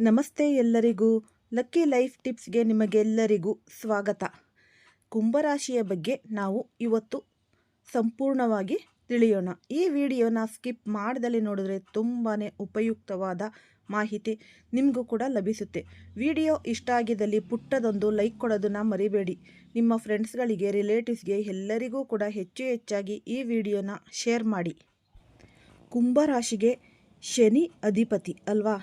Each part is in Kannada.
ನಮಸ್ತೆ ಎಲ್ಲರಿಗೂ. ಲಕ್ಕಿ ಲೈಫ್ ಟಿಪ್ಸ್ಗೆ ನಿಮಗೆಲ್ಲರಿಗೂ ಸ್ವಾಗತ. ಕುಂಭರಾಶಿಯ ಬಗ್ಗೆ ನಾವು ಇವತ್ತು ಸಂಪೂರ್ಣವಾಗಿ ತಿಳಿಯೋಣ. ಈ ವಿಡಿಯೋನ ಸ್ಕಿಪ್ ಮಾಡ್ದಲ್ಲಿ ನೋಡಿದ್ರೆ ತುಂಬಾ ಉಪಯುಕ್ತವಾದ ಮಾಹಿತಿ ನಿಮಗೂ ಕೂಡ ಲಭಿಸುತ್ತೆ. ವಿಡಿಯೋ ಇಷ್ಟ ಆಗಿದ್ದಲ್ಲಿ ಪುಟ್ಟದೊಂದು ಲೈಕ್ ಕೊಡೋದನ್ನು ಮರಿಬೇಡಿ. ನಿಮ್ಮ ಫ್ರೆಂಡ್ಸ್ಗಳಿಗೆ, ರಿಲೇಟಿವ್ಸ್ಗೆ ಎಲ್ಲರಿಗೂ ಕೂಡ ಹೆಚ್ಚು ಹೆಚ್ಚಾಗಿ ಈ ವಿಡಿಯೋನ ಶೇರ್ ಮಾಡಿ. ಕುಂಭರಾಶಿಗೆ ಶನಿ ಅಧಿಪತಿ ಅಲ್ವಾ?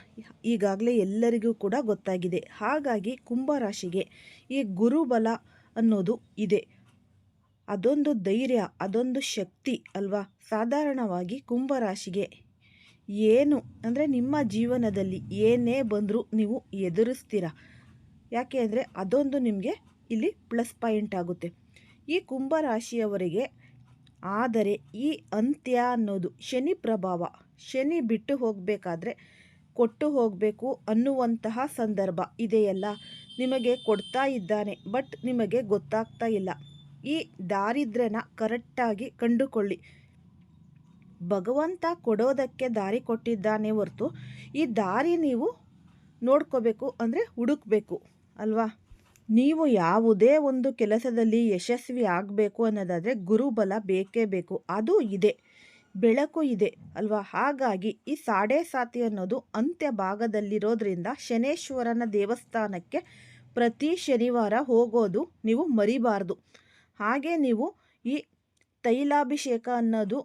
ಈಗಾಗಲೇ ಎಲ್ಲರಿಗೂ ಕೂಡ ಗೊತ್ತಾಗಿದೆ. ಹಾಗಾಗಿ ಕುಂಭರಾಶಿಗೆ ಈ ಗುರುಬಲ ಅನ್ನೋದು ಇದೆ. ಅದೊಂದು ಧೈರ್ಯ, ಅದೊಂದು ಶಕ್ತಿ ಅಲ್ವಾ? ಸಾಧಾರಣವಾಗಿ ಕುಂಭರಾಶಿಗೆ ಏನು ಅಂದರೆ ನಿಮ್ಮ ಜೀವನದಲ್ಲಿ ಏನೇ ಬಂದರೂ ನೀವು ಎದುರಿಸ್ತೀರ? ಯಾಕೆ ಅಂದರೆ ಅದೊಂದು ನಿಮಗೆ ಇಲ್ಲಿ ಪ್ಲಸ್ ಪಾಯಿಂಟ್ ಆಗುತ್ತೆ. ಈ ಕುಂಭರಾಶಿಯವರಿಗೆ ಆದರೆ ಈ ಅಂತ್ಯ ಅನ್ನೋದು ಶನಿ ಪ್ರಭಾವ. ಶನಿ ಬಿಟ್ಟು ಹೋಗಬೇಕಾದ್ರೆ ಕೊಟ್ಟು ಹೋಗಬೇಕು ಅನ್ನುವಂತಹ ಸಂದರ್ಭ ಇದೆಯಲ್ಲ ನಿಮಗೆ ಕೊಡ್ತಾ ಇದ್ದಾನೆ, ಬಟ್ ನಿಮಗೆ ಗೊತ್ತಾಗ್ತಾ ಇಲ್ಲ. ಈ ದಾರಿದ್ರ್ಯನ ಕರೆಕ್ಟಾಗಿ ಕಂಡುಕೊಳ್ಳಿ. ಭಗವಂತ ಕೊಡೋದಕ್ಕೆ ದಾರಿ ಕೊಟ್ಟಿದ್ದಾನೆ ಹೊರತು ಈ ದಾರಿ ನೀವು ನೋಡ್ಕೋಬೇಕು ಅಂದರೆ ಹುಡುಕ್ಬೇಕು, ಅಲ್ವಾ? ನೀವು ಯಾವುದೇ ಒಂದು ಕೆಲಸದಲ್ಲಿ ಯಶಸ್ವಿ ಆಗಬೇಕು ಅನ್ನೋದಾದರೆ ಗುರುಬಲ ಬೇಕೇ ಬೇಕು. ಅದು ಇದೆ. ಬೆಳಕು ಇದೆ ಅಲ್ವಾ? ಹಾಗಾಗಿ ಈ ಸಾಡೆ ಸಾತಿ ಅನ್ನೋದು ಅಂತ್ಯ ಭಾಗದಲ್ಲಿರೋದ್ರಿಂದ ಶನೇಶ್ವರನ ದೇವಸ್ಥಾನಕ್ಕೆ ಪ್ರತಿ ಶನಿವಾರ ಹೋಗೋದು ನೀವು ಮರಿಬಾರ್ದು. ಹಾಗೆ ನೀವು ಈ ತೈಲಾಭಿಷೇಕ ಅನ್ನೋದು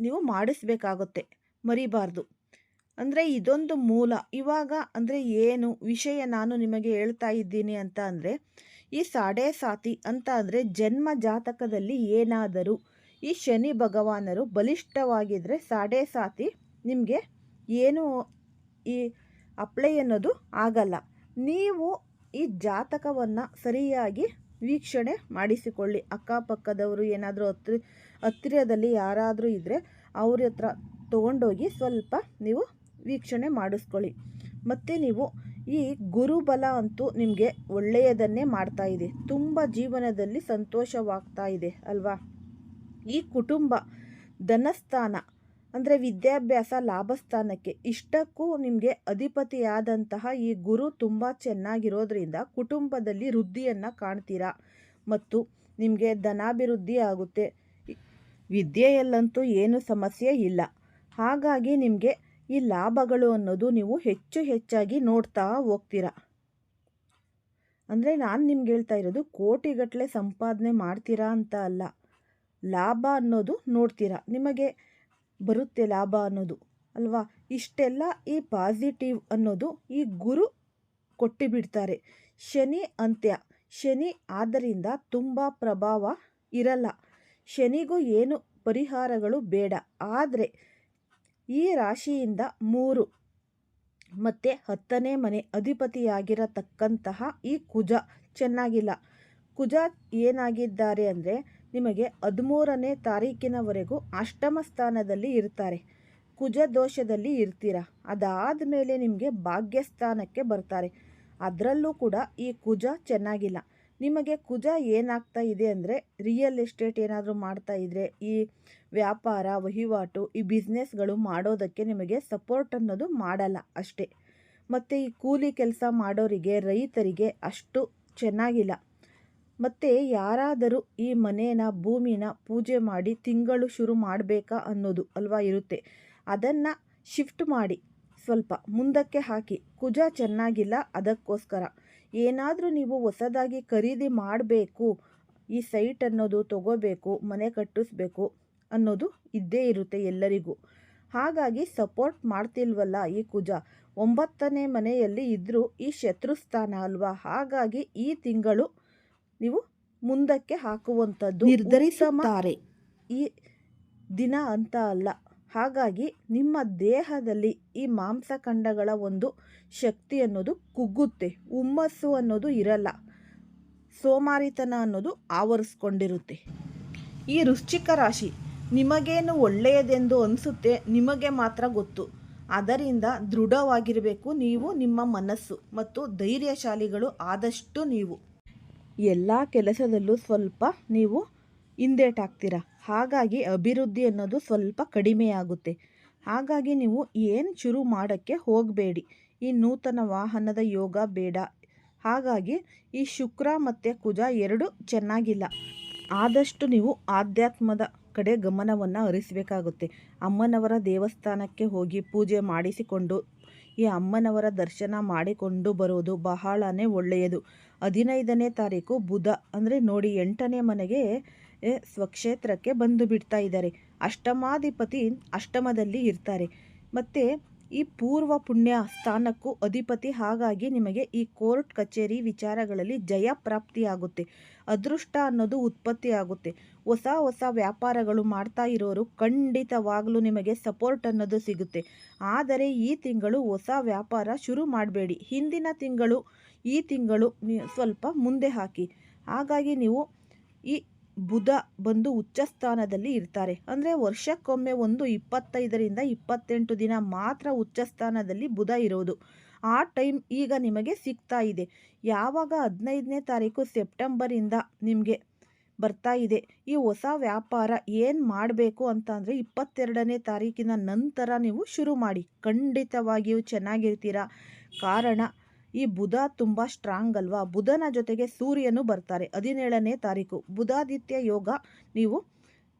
ನೀವು ಮಾಡಿಸ್ಬೇಕಾಗುತ್ತೆ, ಮರಿಬಾರ್ದು. ಅಂದರೆ ಇದೊಂದು ಮೂಲ. ಇವಾಗ ಅಂದರೆ ಏನು ವಿಷಯ ನಾನು ನಿಮಗೆ ಹೇಳ್ತಾ ಇದ್ದೀನಿ ಅಂತ ಅಂದರೆ ಈ ಸಾಡೆ ಸಾತಿ ಅಂತ ಅಂದರೆ ಜನ್ಮ ಜಾತಕದಲ್ಲಿ ಏನಾದರೂ ಈ ಶನಿ ಭಗವಾನರು ಬಲಿಷ್ಠವಾಗಿದ್ದರೆ ಸಾಡೆ ಸಾತಿ ನಿಮಗೆ ಏನು ಈ ಅಪ್ಲೈ ಅನ್ನೋದು ಆಗಲ್ಲ. ನೀವು ಈ ಜಾತಕವನ್ನು ಸರಿಯಾಗಿ ವೀಕ್ಷಣೆ ಮಾಡಿಸಿಕೊಳ್ಳಿ. ಅಕ್ಕಪಕ್ಕದವರು ಏನಾದರೂ ಹತ್ರ, ಹತ್ತಿರದಲ್ಲಿ ಯಾರಾದರೂ ಇದ್ದರೆ ಅವ್ರ ಹತ್ರ ತೊಗೊಂಡೋಗಿ ಸ್ವಲ್ಪ ನೀವು ವೀಕ್ಷಣೆ ಮಾಡಿಸ್ಕೊಳ್ಳಿ. ಮತ್ತು ನೀವು ಈ ಗುರುಬಲ ಅಂತೂ ನಿಮಗೆ ಒಳ್ಳೆಯದನ್ನೇ ಮಾಡ್ತಾ ಇದೆ. ತುಂಬ ಜೀವನದಲ್ಲಿ ಸಂತೋಷವಾಗ್ತಾ ಇದೆ, ಅಲ್ವಾ? ಈ ಕುಟುಂಬ ಧನಸ್ಥಾನ ಅಂದರೆ ವಿದ್ಯಾಭ್ಯಾಸ ಲಾಭಸ್ಥಾನಕ್ಕೆ ಇಷ್ಟಕ್ಕೂ ನಿಮಗೆ ಅಧಿಪತಿಯಾದಂತಹ ಈ ಗುರು ತುಂಬ ಚೆನ್ನಾಗಿರೋದ್ರಿಂದ ಕುಟುಂಬದಲ್ಲಿ ವೃದ್ಧಿಯನ್ನು ಕಾಣ್ತೀರಾ ಮತ್ತು ನಿಮಗೆ ಧನಾಭಿವೃದ್ಧಿ ಆಗುತ್ತೆ. ವಿದ್ಯೆಯಲ್ಲಂತೂ ಏನು ಸಮಸ್ಯೆ ಇಲ್ಲ. ಹಾಗಾಗಿ ನಿಮಗೆ ಈ ಲಾಭಗಳು ಅನ್ನೋದು ನೀವು ಹೆಚ್ಚು ಹೆಚ್ಚಾಗಿ ನೋಡ್ತಾ ಹೋಗ್ತೀರಾ. ಅಂದರೆ ನಾನು ನಿಮ್ಗೆ ಹೇಳ್ತಾ ಇರೋದು ಕೋಟಿಗಟ್ಟಲೆ ಸಂಪಾದನೆ ಮಾಡ್ತೀರಾ ಅಂತ ಅಲ್ಲ. ಲಾಭ ಅನ್ನೋದು ನೋಡ್ತೀರಾ? ನಿಮಗೆ ಬರುತ್ತೆ ಲಾಭ ಅನ್ನೋದು, ಅಲ್ವಾ? ಇಷ್ಟೆಲ್ಲ ಈ ಪಾಸಿಟಿವ್ ಅನ್ನೋದು ಈ ಗುರು ಕೊಟ್ಟಿಬಿಡ್ತಾರೆ. ಶನಿ ಅಂತ್ಯ. ಶನಿ ಆದ್ದರಿಂದ ತುಂಬ ಪ್ರಭಾವ ಇರಲ್ಲ. ಶನಿಗೂ ಏನು ಪರಿಹಾರಗಳು ಬೇಡ. ಆದರೆ ಈ ರಾಶಿಯಿಂದ ಮೂರು ಮತ್ತು ಹತ್ತನೇ ಮನೆ ಅಧಿಪತಿಯಾಗಿರತಕ್ಕಂತಹ ಈ ಕುಜ ಚೆನ್ನಾಗಿಲ್ಲ. ಕುಜ ಏನಾಗಿದ್ದಾರೆ ಅಂದರೆ ನಿಮಗೆ ಹದಿಮೂರನೇ ತಾರೀಕಿನವರೆಗೂ ಅಷ್ಟಮ ಸ್ಥಾನದಲ್ಲಿ ಇರ್ತಾರೆ. ಕುಜ ದೋಷದಲ್ಲಿ ಇರ್ತೀರ? ಅದಾದ ಮೇಲೆ ನಿಮಗೆ ಭಾಗ್ಯಸ್ಥಾನಕ್ಕೆ ಬರ್ತಾರೆ. ಅದರಲ್ಲೂ ಕೂಡ ಈ ಕುಜ ಚೆನ್ನಾಗಿಲ್ಲ. ನಿಮಗೆ ಕುಜ ಏನಾಗ್ತಾ ಇದೆ ಅಂದರೆ ರಿಯಲ್ ಎಸ್ಟೇಟ್ ಏನಾದರೂ ಮಾಡ್ತಾ ಇದ್ದರೆ ಈ ವ್ಯಾಪಾರ, ವಹಿವಾಟು, ಈ ಬಿಸ್ನೆಸ್ಗಳು ಮಾಡೋದಕ್ಕೆ ನಿಮಗೆ ಸಪೋರ್ಟ್ ಅನ್ನೋದು ಮಾಡಲ್ಲ ಅಷ್ಟೇ. ಮತ್ತು ಈ ಕೂಲಿ ಕೆಲಸ ಮಾಡೋರಿಗೆ, ರೈತರಿಗೆ ಅಷ್ಟು ಚೆನ್ನಾಗಿಲ್ಲ. ಮತ್ತು ಯಾರಾದರೂ ಈ ಮನೇನ, ಭೂಮಿನ ಪೂಜೆ ಮಾಡಿ ತಿಂಗಳು ಶುರು ಮಾಡಬೇಕಾ ಅನ್ನೋದು ಅಲ್ವಾ ಇರುತ್ತೆ. ಅದನ್ನು ಶಿಫ್ಟ್ ಮಾಡಿ ಸ್ವಲ್ಪ ಮುಂದಕ್ಕೆ ಹಾಕಿ. ಕುಜ ಚೆನ್ನಾಗಿಲ್ಲ, ಅದಕ್ಕೋಸ್ಕರ. ಏನಾದರೂ ನೀವು ಹೊಸದಾಗಿ ಖರೀದಿ ಮಾಡಬೇಕು, ಈ ಸೈಟ್ ಅನ್ನೋದು ತಗೋಬೇಕು, ಮನೆ ಕಟ್ಟಿಸ್ಬೇಕು ಅನ್ನೋದು ಇದ್ದೇ ಇರುತ್ತೆ ಎಲ್ಲರಿಗೂ. ಹಾಗಾಗಿ ಸಪೋರ್ಟ್ ಮಾಡ್ತಿಲ್ವಲ್ಲ ಈ ಕುಜ? ಒಂಬತ್ತನೇ ಮನೆಯಲ್ಲಿ ಇದ್ದರೂ ಈ ಶತ್ರುಸ್ಥಾನ ಅಲ್ವಾ? ಹಾಗಾಗಿ ಈ ತಿಂಗಳು ನೀವು ಮುಂದಕ್ಕೆ ಹಾಕುವಂಥದ್ದು ನಿರ್ಧರಿಸುತ್ತಾರೆ. ಈ ದಿನ ಅಂತ ಅಲ್ಲ. ಹಾಗಾಗಿ ನಿಮ್ಮ ದೇಹದಲ್ಲಿ ಈ ಮಾಂಸಖಂಡಗಳ ಒಂದು ಶಕ್ತಿ ಅನ್ನೋದು ಕುಗ್ಗುತ್ತೆ. ಹುಮ್ಮಸ್ಸು ಅನ್ನೋದು ಇರಲ್ಲ. ಸೋಮಾರಿತನ ಅನ್ನೋದು ಆವರಿಸ್ಕೊಂಡಿರುತ್ತೆ. ಈ ವೃಶ್ಚಿಕ ರಾಶಿ ನಿಮಗೇನು ಒಳ್ಳೆಯದೆಂದು ಅನಿಸುತ್ತೆ ನಿಮಗೆ ಮಾತ್ರ ಗೊತ್ತು. ಅದರಿಂದ ದೃಢವಾಗಿರಬೇಕು ನೀವು ನಿಮ್ಮ ಮನಸ್ಸು ಮತ್ತು ಧೈರ್ಯಶಾಲಿಗಳು ಆದಷ್ಟು ನೀವು. ಎಲ್ಲ ಕೆಲಸದಲ್ಲೂ ಸ್ವಲ್ಪ ನೀವು ಹಿಂದೇಟಾಗ್ತೀರ? ಹಾಗಾಗಿ ಅಭಿವೃದ್ಧಿ ಅನ್ನೋದು ಸ್ವಲ್ಪ ಕಡಿಮೆಯಾಗುತ್ತೆ. ಹಾಗಾಗಿ ನೀವು ಏನು ಶುರು ಮಾಡೋಕ್ಕೆ ಹೋಗಬೇಡಿ. ಈ ನೂತನ ವಾಹನದ ಯೋಗ ಬೇಡ. ಹಾಗಾಗಿ ಈ ಶುಕ್ರ ಮತ್ತು ಕುಜ ಎರಡು ಚೆನ್ನಾಗಿಲ್ಲ. ಆದಷ್ಟು ನೀವು ಆಧ್ಯಾತ್ಮದ ಕಡೆ ಗಮನವನ್ನು ಹರಿಸಬೇಕಾಗುತ್ತೆ. ಅಮ್ಮನವರ ದೇವಸ್ಥಾನಕ್ಕೆ ಹೋಗಿ ಪೂಜೆ ಮಾಡಿಸಿಕೊಂಡು, ಈ ಅಮ್ಮನವರ ದರ್ಶನ ಮಾಡಿಕೊಂಡು ಬರೋದು ಬಹಳನೇ ಒಳ್ಳೆಯದು. ಹದಿನೈದನೇ ತಾರೀಕು ಬುಧ, ಅಂದರೆ ನೋಡಿ ಎಂಟನೇ ಮನೆಗೆ ಸ್ವಕ್ಷೇತ್ರಕ್ಕೆ ಬಂದು ಬಿಡ್ತಾ ಇದ್ದಾರೆ. ಅಷ್ಟಮಾಧಿಪತಿ ಅಷ್ಟಮದಲ್ಲಿ ಇರ್ತಾರೆ. ಮತ್ತು ಈ ಪೂರ್ವ ಪುಣ್ಯ ಸ್ಥಾನಕ್ಕೂ ಅಧಿಪತಿ ಹಾಗಾಗಿ ನಿಮಗೆ ಈ ಕೋರ್ಟ್ ಕಚೇರಿ ವಿಚಾರಗಳಲ್ಲಿ ಜಯ ಪ್ರಾಪ್ತಿಯಾಗುತ್ತೆ. ಅದೃಷ್ಟ ಅನ್ನೋದು ಉತ್ಪತ್ತಿ ಆಗುತ್ತೆ ಹೊಸ ಹೊಸ ವ್ಯಾಪಾರಗಳು ಮಾಡ್ತಾ ಇರೋರು ಖಂಡಿತವಾಗಲೂ ನಿಮಗೆ ಸಪೋರ್ಟ್ ಅನ್ನೋದು ಸಿಗುತ್ತೆ. ಆದರೆ ಈ ತಿಂಗಳು ಹೊಸ ವ್ಯಾಪಾರ ಶುರು ಮಾಡಬೇಡಿ. ಹಿಂದಿನ ತಿಂಗಳು ಈ ತಿಂಗಳು ಸ್ವಲ್ಪ ಮುಂದೆ ಹಾಕಿ. ಹಾಗಾಗಿ ನೀವು ಈ ಬುಧ ಬಂದು ಉಚ್ಚ ಸ್ಥಾನದಲ್ಲಿ ಇರ್ತಾರೆ. ಅಂದರೆ ವರ್ಷಕ್ಕೊಮ್ಮೆ ಒಂದು ಇಪ್ಪತ್ತೈದರಿಂದ ಇಪ್ಪತ್ತೆಂಟು ದಿನ ಮಾತ್ರ ಉಚ್ಚ ಸ್ಥಾನದಲ್ಲಿ ಬುಧ ಇರೋದು. ಆ ಟೈಮ್ ಈಗ ನಿಮಗೆ ಸಿಗ್ತಾ ಇದೆ. ಯಾವಾಗ ಹದಿನೈದನೇ ತಾರೀಕು ಸೆಪ್ಟೆಂಬರಿಂದ ನಿಮಗೆ ಬರ್ತಾ ಇದೆ. ಈ ಹೊಸ ವ್ಯಾಪಾರ ಏನು ಮಾಡಬೇಕು ಅಂತ ಅಂದರೆ ಇಪ್ಪತ್ತೆರಡನೇ ತಾರೀಕಿನ ನಂತರ ನೀವು ಶುರು ಮಾಡಿ. ಖಂಡಿತವಾಗಿಯೂ ಚೆನ್ನಾಗಿರ್ತೀರ? ಕಾರಣ ಈ ಬುಧ ತುಂಬ ಸ್ಟ್ರಾಂಗ್ ಅಲ್ವಾ? ಬುಧನ ಜೊತೆಗೆ ಸೂರ್ಯನು ಬರ್ತಾರೆ. ಹದಿನೇಳನೇ ತಾರೀಕು. ಬುಧಾದಿತ್ಯ ಯೋಗ ನೀವು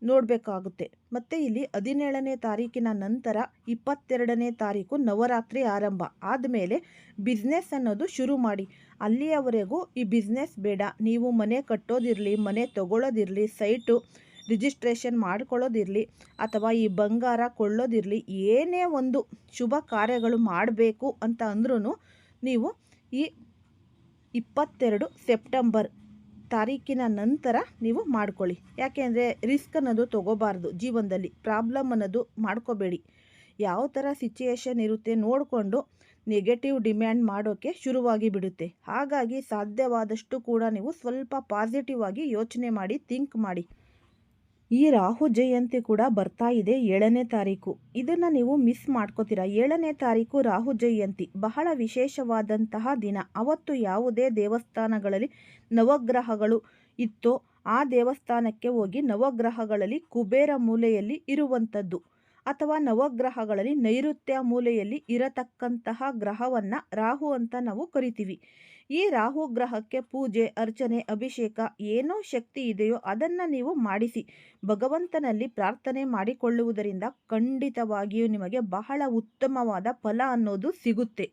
ನೋಡಬೇಕಾಗುತ್ತೆ. ಮತ್ತು ಇಲ್ಲಿ ಹದಿನೇಳನೇ ತಾರೀಕಿನ ನಂತರ ಇಪ್ಪತ್ತೆರಡನೇ ತಾರೀಕು ನವರಾತ್ರಿ ಆರಂಭ. ಆದಮೇಲೆ ಬಿಸ್ನೆಸ್ ಅನ್ನೋದು ಶುರು ಮಾಡಿ. ಅಲ್ಲಿಯವರೆಗೂ ಈ ಬಿಸ್ನೆಸ್ ಬೇಡ. ನೀವು ಮನೆ ಕಟ್ಟೋದಿರಲಿ, ಮನೆ ತಗೊಳ್ಳೋದಿರಲಿ ಸೈಟು ರಿಜಿಸ್ಟ್ರೇಷನ್ ಮಾಡ್ಕೊಳ್ಳೋದಿರಲಿ, ಅಥವಾ ಈ ಬಂಗಾರ ಕೊಳ್ಳೋದಿರಲಿ, ಏನೇ ಒಂದು ಶುಭ ಕಾರ್ಯಗಳು ಮಾಡಬೇಕು ಅಂತ ಅಂದ್ರೂ ನೀವು ಈ ಇಪ್ಪತ್ತೆರಡು ಸೆಪ್ಟೆಂಬರ್ ತಾರೀಕಿನ ನಂತರ ನೀವು ಮಾಡ್ಕೊಳ್ಳಿ. ಯಾಕೆಂದರೆ ರಿಸ್ಕ್ ಅನ್ನೋದು ತೊಗೋಬಾರ್ದು. ಜೀವನದಲ್ಲಿ ಪ್ರಾಬ್ಲಮ್ ಅನ್ನೋದು ಮಾಡ್ಕೋಬೇಡಿ. ಯಾವ ಥರ ಸಿಚುಯೇಷನ್ ಇರುತ್ತೆ ನೋಡಿಕೊಂಡು ನೆಗೆಟಿವ್ ಡಿಮ್ಯಾಂಡ್ ಮಾಡೋಕ್ಕೆ ಶುರುವಾಗಿ ಬಿಡುತ್ತೆ. ಹಾಗಾಗಿ ಸಾಧ್ಯವಾದಷ್ಟು ಕೂಡ ನೀವು ಸ್ವಲ್ಪ ಪಾಸಿಟಿವ್ ಆಗಿ ಯೋಚನೆ ಮಾಡಿ ಥಿಂಕ್ ಮಾಡಿ. ಈ ರಾಹು ಜಯಂತಿ ಕೂಡ ಬರ್ತಾ ಇದೆ ಏಳನೇ ತಾರೀಕು. ಇದನ್ನು ನೀವು ಮಿಸ್ ಮಾಡ್ಕೋತೀರಾ? ಏಳನೇ ತಾರೀಕು ರಾಹು ಜಯಂತಿ. ಬಹಳ ವಿಶೇಷವಾದಂತಹ ದಿನ. ಅವತ್ತು ಯಾವುದೇ ದೇವಸ್ಥಾನಗಳಲ್ಲಿ ನವಗ್ರಹಗಳು ಇತ್ತೋ, ಆ ದೇವಸ್ಥಾನಕ್ಕೆ ಹೋಗಿ ನವಗ್ರಹಗಳಲ್ಲಿ ಕುಬೇರ ಮೂಲೆಯಲ್ಲಿ ಇರುವಂಥದ್ದು ಅಥವಾ ನವಗ್ರಹಗಳಲ್ಲಿ ನೈಋತ್ಯ ಮೂಲೆಯಲ್ಲಿ ಇರತಕ್ಕಂತಹ ಗ್ರಹವನ್ನು ರಾಹು ಅಂತ ನಾವು ಕರಿತೀವಿ. ಈ ರಾಹು ಗ್ರಹಕ್ಕೆ ಪೂಜೆ, ಅರ್ಚನೆ, ಅಭಿಷೇಕ ಏನೋ ಶಕ್ತಿ ಇದೆಯೋ ಅದನ್ನು ನೀವು ಮಾಡಿಸಿ. ಭಗವಂತನಲ್ಲಿ ಪ್ರಾರ್ಥನೆ ಮಾಡಿಕೊಳ್ಳುವುದರಿಂದ ಖಂಡಿತವಾಗಿಯೂ ನಿಮಗೆ ಬಹಳ ಉತ್ತಮವಾದ ಫಲ ಅನ್ನೋದು ಸಿಗುತ್ತೆ.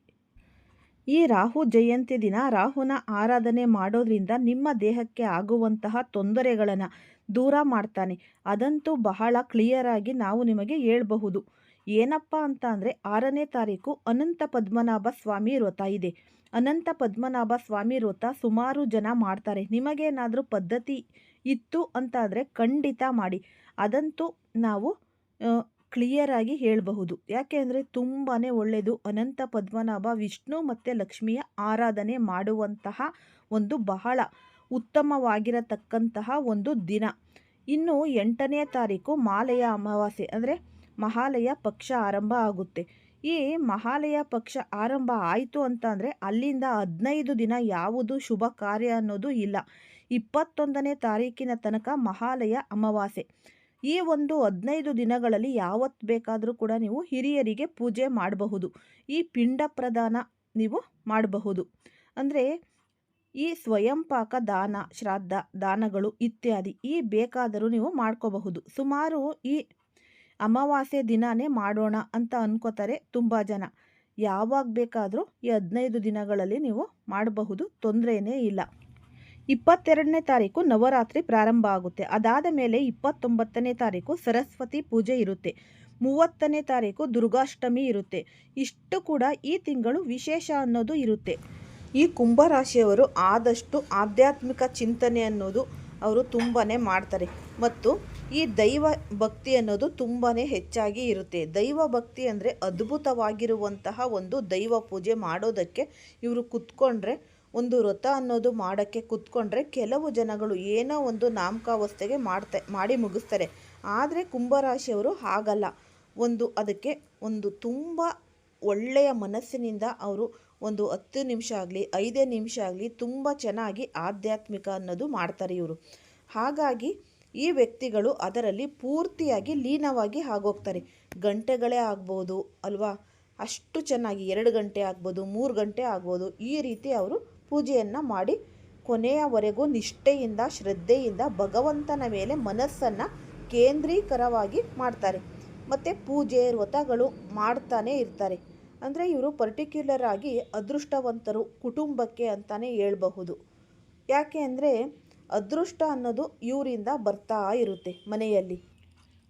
ಈ ರಾಹು ಜಯಂತಿ ದಿನ ರಾಹುನ ಆರಾಧನೆ ಮಾಡೋದ್ರಿಂದ ನಿಮ್ಮ ದೇಹಕ್ಕೆ ಆಗುವಂತಹ ತೊಂದರೆಗಳನ್ನು ದೂರ ಮಾಡ್ತಾನೆ. ಅದಂತೂ ಬಹಳ ಕ್ಲಿಯರಾಗಿ ನಾವು ನಿಮಗೆ ಹೇಳಬಹುದು. ಏನಪ್ಪ ಅಂತ ಅಂದರೆ ಆರನೇ ತಾರೀಕು ಅನಂತ ಪದ್ಮನಾಭ ಸ್ವಾಮಿ ವ್ರತ ಇದೆ. ಅನಂತ ಪದ್ಮನಾಭ ಸ್ವಾಮಿ ವ್ರತ ಸುಮಾರು ಜನ ಮಾಡ್ತಾರೆ. ನಿಮಗೇನಾದರೂ ಪದ್ಧತಿ ಇತ್ತು ಅಂತ ಆದರೆ ಖಂಡಿತ ಮಾಡಿ. ಅದಂತೂ ನಾವು ಕ್ಲಿಯರಾಗಿ ಹೇಳಬಹುದು. ಯಾಕೆ ಅಂದರೆ ತುಂಬಾ ಒಳ್ಳೆಯದು ಅನಂತ ಪದ್ಮನಾಭ ವಿಷ್ಣು ಮತ್ತು ಲಕ್ಷ್ಮಿಯ ಆರಾಧನೆ ಮಾಡುವಂತಹ ಒಂದು ಬಹಳ ಉತ್ತಮವಾಗಿರತಕ್ಕಂತಹ ಒಂದು ದಿನ. ಇನ್ನು ಎಂಟನೇ ತಾರೀಕು ಮಾಲೆಯ ಅಮಾವಾಸ್ಯೆ. ಅಂದರೆ ಮಹಾಲಯ ಪಕ್ಷ ಆರಂಭ ಆಗುತ್ತೆ. ಈ ಮಹಾಲಯ ಪಕ್ಷ ಆರಂಭ ಆಯಿತು ಅಂತ ಅಂದರೆ ಅಲ್ಲಿಂದ ಹದಿನೈದು ದಿನ ಯಾವುದು ಶುಭ ಕಾರ್ಯ ಅನ್ನೋದು ಇಲ್ಲ. ಇಪ್ಪತ್ತೊಂದನೇ ತಾರೀಕಿನ ತನಕ ಮಹಾಲಯ ಅಮಾವಾಸ್ಯೆ. ಈ ಒಂದು ಹದಿನೈದು ದಿನಗಳಲ್ಲಿ ಯಾವತ್ತು ಬೇಕಾದರೂ ಕೂಡ ನೀವು ಹಿರಿಯರಿಗೆ ಪೂಜೆ ಮಾಡಬಹುದು. ಈ ಪಿಂಡ ಪ್ರದಾನ ನೀವು ಮಾಡಬಹುದು. ಅಂದರೆ ಈ ಸ್ವಯಂಪಾಕ ದಾನ, ಶ್ರಾದ್ದ, ದಾನಗಳು ಇತ್ಯಾದಿ ಈ ಬೇಕಾದರೂ ನೀವು ಮಾಡ್ಕೋಬಹುದು. ಸುಮಾರು ಈ ಅಮಾವಾಸ್ಯೆ ದಿನಾನೇ ಮಾಡೋಣ ಅಂತ ಅನ್ಕೋತಾರೆ ತುಂಬ ಜನ. ಯಾವಾಗ ಬೇಕಾದರೂ ಈ ಹದಿನೈದು ದಿನಗಳಲ್ಲಿ ನೀವು ಮಾಡಬಹುದು ತೊಂದರೆಯೇ ಇಲ್ಲ. ಇಪ್ಪತ್ತೆರಡನೇ ತಾರೀಕು ನವರಾತ್ರಿ ಪ್ರಾರಂಭ ಆಗುತ್ತೆ. ಅದಾದ ಮೇಲೆ ಇಪ್ಪತ್ತೊಂಬತ್ತನೇ ತಾರೀಕು ಸರಸ್ವತಿ ಪೂಜೆ ಇರುತ್ತೆ. ಮೂವತ್ತನೇ ತಾರೀಕು ದುರ್ಗಾಷ್ಟಮಿ ಇರುತ್ತೆ. ಇಷ್ಟು ಕೂಡ ಈ ತಿಂಗಳು ವಿಶೇಷ ಅನ್ನೋದು ಇರುತ್ತೆ. ಈ ಕುಂಭರಾಶಿಯವರು ಆದಷ್ಟು ಆಧ್ಯಾತ್ಮಿಕ ಚಿಂತನೆ ಅನ್ನೋದು ಅವರು ತುಂಬಾ ಮಾಡ್ತಾರೆ. ಮತ್ತು ಈ ದೈವ ಭಕ್ತಿ ಅನ್ನೋದು ತುಂಬಾ ಹೆಚ್ಚಾಗಿ ಇರುತ್ತೆ. ದೈವ ಭಕ್ತಿ ಅಂದರೆ ಅದ್ಭುತವಾಗಿರುವಂತಹ ಒಂದು ದೈವ ಪೂಜೆ ಮಾಡೋದಕ್ಕೆ ಇವರು ಕುತ್ಕೊಂಡ್ರೆ, ಒಂದು ವ್ರತ ಅನ್ನೋದು ಮಾಡೋಕ್ಕೆ ಕುತ್ಕೊಂಡ್ರೆ ಕೆಲವು ಜನಗಳು ಏನೋ ಒಂದು ನಾಮಕಾವಸ್ಥೆಗೆ ಮಾಡ್ತಾ, ಮಾಡಿ ಮುಗಿಸ್ತಾರೆ. ಆದರೆ ಕುಂಭರಾಶಿಯವರು ಹಾಗಲ್ಲ. ಒಂದು ಅದಕ್ಕೆ ಒಂದು ತುಂಬ ಒಳ್ಳೆಯ ಮನಸ್ಸಿನಿಂದ ಅವರು ಒಂದು ಹತ್ತು ನಿಮಿಷ ಆಗಲಿ, ಐದೇ ನಿಮಿಷ ಆಗಲಿ ತುಂಬ ಚೆನ್ನಾಗಿ ಆಧ್ಯಾತ್ಮಿಕ ಅನ್ನೋದು ಮಾಡ್ತಾರೆ ಇವರು. ಹಾಗಾಗಿ ಈ ವ್ಯಕ್ತಿಗಳು ಅದರಲ್ಲಿ ಪೂರ್ತಿಯಾಗಿ ಲೀನವಾಗಿ ಆಗೋಗ್ತಾರೆ. ಗಂಟೆಗಳೇ ಆಗ್ಬೋದು ಅಲ್ವಾ? ಅಷ್ಟು ಚೆನ್ನಾಗಿ ಎರಡು ಗಂಟೆ ಆಗ್ಬೋದು, ಮೂರು ಗಂಟೆ ಆಗ್ಬೋದು. ಈ ರೀತಿ ಅವರು ಪೂಜೆಯನ್ನು ಮಾಡಿ ಕೊನೆಯವರೆಗೂ ನಿಷ್ಠೆಯಿಂದ, ಶ್ರದ್ಧೆಯಿಂದ ಭಗವಂತನ ಮೇಲೆ ಮನಸ್ಸನ್ನು ಕೇಂದ್ರೀಕರವಾಗಿ ಮಾಡ್ತಾರೆ. ಮತ್ತು ಪೂಜೆ, ವ್ರತಗಳು ಮಾಡ್ತಾನೇ ಇರ್ತಾರೆ. ಅಂದರೆ ಇವರು ಪರ್ಟಿಕ್ಯುಲರ್ ಆಗಿ ಅದೃಷ್ಟವಂತರು ಕುಟುಂಬಕ್ಕೆ ಅಂತಲೇ ಹೇಳ್ಬಹುದು. ಯಾಕೆ ಅಂದರೆ ಅದೃಷ್ಟ ಅನ್ನೋದು ಇವರಿಂದ ಬರ್ತಾ ಇರುತ್ತೆ ಮನೆಯಲ್ಲಿ.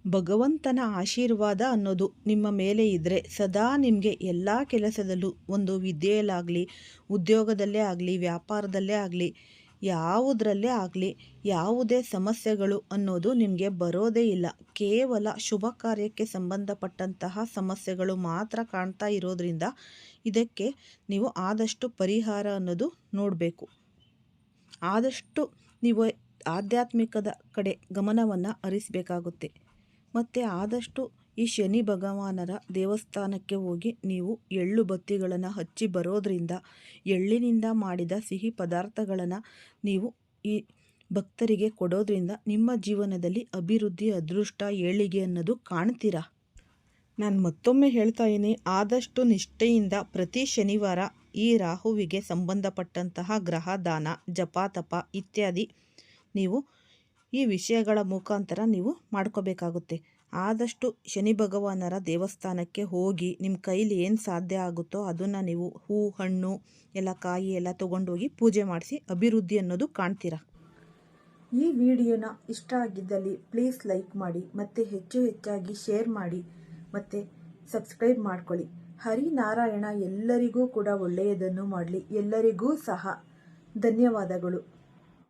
ಭಗವಂತನ ಆಶೀರ್ವಾದ ಅನ್ನೋದು ನಿಮ್ಮ ಮೇಲೆ ಇದ್ದರೆ ಸದಾ ನಿಮಗೆ ಎಲ್ಲ ಕೆಲಸದಲ್ಲೂ ಒಂದು ವಿದ್ಯೆಯಲ್ಲಾಗಲಿ, ಉದ್ಯೋಗದಲ್ಲೇ ಆಗಲಿ, ವ್ಯಾಪಾರದಲ್ಲೇ ಆಗಲಿ, ಯಾವುದರಲ್ಲೇ ಆಗಲಿ ಯಾವುದೇ ಸಮಸ್ಯೆಗಳು ಅನ್ನೋದು ನಿಮಗೆ ಬರೋದೇ ಇಲ್ಲ. ಕೇವಲ ಶುಭ ಕಾರ್ಯಕ್ಕೆ ಸಂಬಂಧಪಟ್ಟಂತಹ ಸಮಸ್ಯೆಗಳು ಮಾತ್ರ ಕಾಣ್ತಾ ಇರೋದ್ರಿಂದ ಇದಕ್ಕೆ ನೀವು ಆದಷ್ಟು ಪರಿಹಾರ ಅನ್ನೋದು ನೋಡಬೇಕು. ಆದಷ್ಟು ನೀವು ಆಧ್ಯಾತ್ಮಿಕದ ಕಡೆ ಗಮನವನ್ನು ಹರಿಸಬೇಕಾಗುತ್ತೆ. ಮತ್ತು ಆದಷ್ಟು ಈ ಶನಿ ಭಗವಾನರ ದೇವಸ್ಥಾನಕ್ಕೆ ಹೋಗಿ ನೀವು ಎಳ್ಳು ಬತ್ತಿಗಳನ್ನು ಹಚ್ಚಿ ಬರೋದರಿಂದ ಎಳ್ಳಿನಿಂದ ಮಾಡಿದ ಸಿಹಿ ಪದಾರ್ಥಗಳನ್ನು ನೀವು ಈ ಭಕ್ತರಿಗೆ ಕೊಡೋದ್ರಿಂದ ನಿಮ್ಮ ಜೀವನದಲ್ಲಿ ಅಭಿವೃದ್ಧಿ, ಅದೃಷ್ಟ, ಏಳಿಗೆ ಅನ್ನೋದು ಕಾಣ್ತೀರಾ? ನಾನು ಮತ್ತೊಮ್ಮೆ ಹೇಳ್ತಾ ಇದ್ದೀನಿ, ಆದಷ್ಟು ನಿಷ್ಠೆಯಿಂದ ಪ್ರತಿ ಶನಿವಾರ ಈ ರಾಹುವಿಗೆ ಸಂಬಂಧಪಟ್ಟಂತಹ ಗ್ರಹ, ದಾನ ತಪ ಇತ್ಯಾದಿ ನೀವು ಈ ವಿಷಯಗಳ ಮುಖಾಂತರ ನೀವು ಮಾಡ್ಕೋಬೇಕಾಗುತ್ತೆ. ಆದಷ್ಟು ಶನಿ ಭಗವಾನರ ದೇವಸ್ಥಾನಕ್ಕೆ ಹೋಗಿ ನಿಮ್ಮ ಕೈಲಿ ಏನು ಸಾಧ್ಯ ಆಗುತ್ತೋ ಅದನ್ನು ನೀವು ಹೂ, ಹಣ್ಣು, ಎಲ್ಲ ಕಾಯಿ ಎಲ್ಲ ತೊಗೊಂಡೋಗಿ ಪೂಜೆ ಮಾಡಿಸಿ ಅಭಿವೃದ್ಧಿ ಅನ್ನೋದು ಕಾಣ್ತೀರಾ? ಈ ವಿಡಿಯೋನ ಇಷ್ಟ ಆಗಿದ್ದಲ್ಲಿ ಪ್ಲೀಸ್ ಲೈಕ್ ಮಾಡಿ ಮತ್ತು ಹೆಚ್ಚು ಹೆಚ್ಚಾಗಿ ಶೇರ್ ಮಾಡಿ ಮತ್ತು ಸಬ್ಸ್ಕ್ರೈಬ್ ಮಾಡ್ಕೊಳ್ಳಿ. ಹರಿನಾರಾಯಣ ಎಲ್ಲರಿಗೂ ಕೂಡ ಒಳ್ಳೆಯದನ್ನು ಮಾಡಲಿ. ಎಲ್ಲರಿಗೂ ಸಹ ಧನ್ಯವಾದಗಳು.